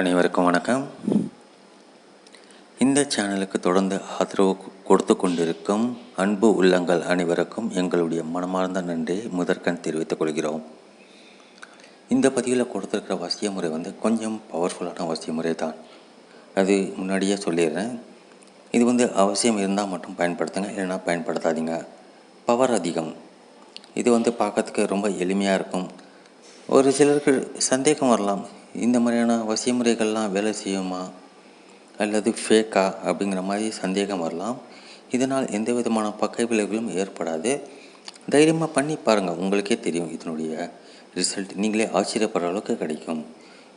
அனைவருக்கும் வணக்கம். இந்த சேனலுக்கு தொடர்ந்து ஆதரவு கொடுத்து கொண்டிருக்கும் அன்பு உள்ளங்கள் அனைவருக்கும் எங்களுடைய மனமார்ந்த நன்றியை முதற்கண் தெரிவித்துக் கொள்கிறோம். இந்த பதிவில் கொடுத்துருக்கிற வசிய முறை வந்து கொஞ்சம் பவர்ஃபுல்லான வசிய முறை தான் அது முன்னாடியே சொல்லிடுறேன். இது வந்து அவசியம் இருந்தால் மட்டும் பயன்படுத்துங்க இல்லைன்னா பயன்படுத்தாதீங்க. பவர் அதிகம். இது வந்து பார்க்கறதுக்கு ரொம்ப எளிமையாக இருக்கும். ஒரு சிலருக்கு சந்தேகம் வரலாம். இந்த மாதிரியான வசிய முறைகள்லாம் வேலை செய்யுமா? அல்லது ஃபேக்கா அப்படிங்கிற மாதிரி சந்தேகம் வரலாம். இதனால் எந்த விதமான பக்க விளைவுகளும் ஏற்படாது. தைரியமாக பண்ணி பாருங்கள் உங்களுக்கே தெரியும் இதனுடைய ரிசல்ட் நீங்களே ஆச்சரியப்படுற அளவுக்கு கிடைக்கும்.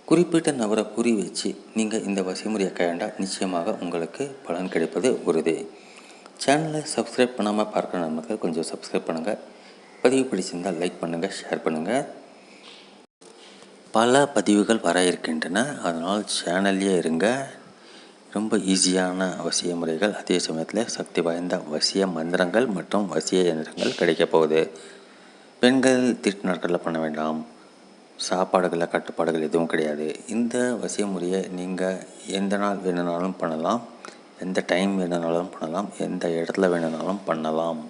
குறிப்பிட்ட நபரை புரி வச்சு நீங்கள் இந்த வசைமுறையை கையாண்டால் நிச்சயமாக உங்களுக்கு பலன் கிடைப்பது உறுதி. சேனலை சப்ஸ்கிரைப் பண்ணாமல் பார்க்குற நண்பர்கள் கொஞ்சம் சப்ஸ்கிரைப் பண்ணுங்கள் பதிவு பிடிச்சிருந்தால் லைக் பண்ணுங்கள் ஷேர் பண்ணுங்கள் பல பதிவுகள் வர இருக்கின்றன. அதனால் சேனல்லே இருங்க. ரொம்ப ஈஸியான வசிய முறைகள். அதே சமயத்தில் சக்தி வாய்ந்த வசிய மந்திரங்கள் மற்றும் வசிய இயந்திரங்கள் கிடைக்கப் போகுது. பெண்கள் திருட்டு நாட்களில் பண்ண வேண்டாம். சாப்பாடுகளில் கட்டுப்பாடுகள் எதுவும் கிடையாது. இந்த வசிய முறையை நீங்கள் எந்த நாள் வேணுனாலும் பண்ணலாம். எந்த டைம் வேணுனாலும் பண்ணலாம். எந்த இடத்துல வேணுனாலும் பண்ணலாம்.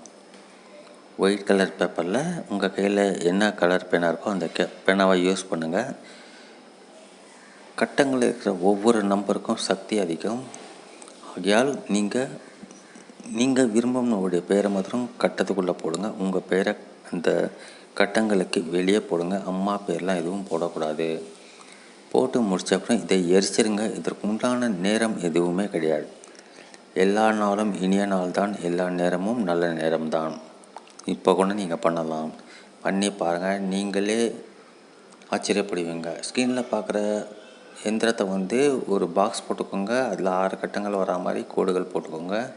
ஒயிட் கலர் பேப்பரில் உங்கள் கையில் என்ன கலர் பேனாக இருக்கோ அந்த கே பேனாவை யூஸ் பண்ணுங்கள் கட்டங்களில் இருக்கிற ஒவ்வொரு நம்பருக்கும் சக்தி அதிகம். ஆகையால் நீங்கள் நீங்கள் விரும்பும் பேரை மாத்திரம் கட்டத்துக்குள்ளே போடுங்க. உங்கள் பேரை அந்த கட்டங்களுக்கு வெளியே போடுங்க. அம்மா பேர்லாம் எதுவும் போடக்கூடாது. போட்டு முடித்த அப்புறம் இதை எரிச்சிருங்க. இதற்கு உண்டான நேரம் எதுவுமே கிடையாது. எல்லா நாளும் இனிய நாள் தான் எல்லா நேரமும் நல்ல நேரம்தான். இப்போ கூட நீங்கள் பண்ணலாம். பண்ணி பாருங்கள் நீங்களே ஆச்சரியப்படுவீங்க. ஸ்க்ரீனில் பார்க்குற எந்திரத்தை வந்து ஒரு பாக்ஸ் போட்டுக்கோங்க. அதில் ஆறு கட்டங்கள் வரா மாதிரி கோடுகள் போட்டுக்கோங்க.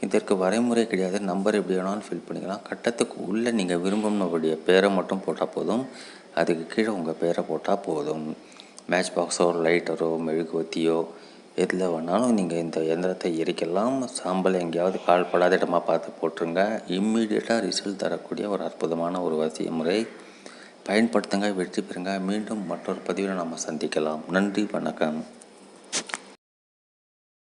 இதற்கு வரைமுறை கிடையாது. நம்பர் எப்படி வேணாலும் ஃபில் பண்ணிக்கலாம். கட்டத்துக்கு உள்ளே நீங்கள் விரும்பும் பேரை மட்டும் போட்டால் போதும். அதுக்கு கீழே உங்கள் பேரை போட்டால் போதும். மேட்ச் பாக்ஸோ லைட்டரோ மெழுகுவத்தியோ எதில் வேணாலும் நீங்கள் இந்த இயந்திரத்தை எரிக்கலாம். சாம்பல் எங்கேயாவது கால் படாத இடமா பார்த்து போட்டுருங்க. இம்மீடியட்டாக ரிசல்ட் தரக்கூடிய ஒரு அற்புதமான ஒரு வசிய முறை பயன்படுத்துங்க வெற்றி பெறுங்க. மீண்டும் மற்றொரு பதிவில் நம்ம சந்திக்கலாம். நன்றி வணக்கம்.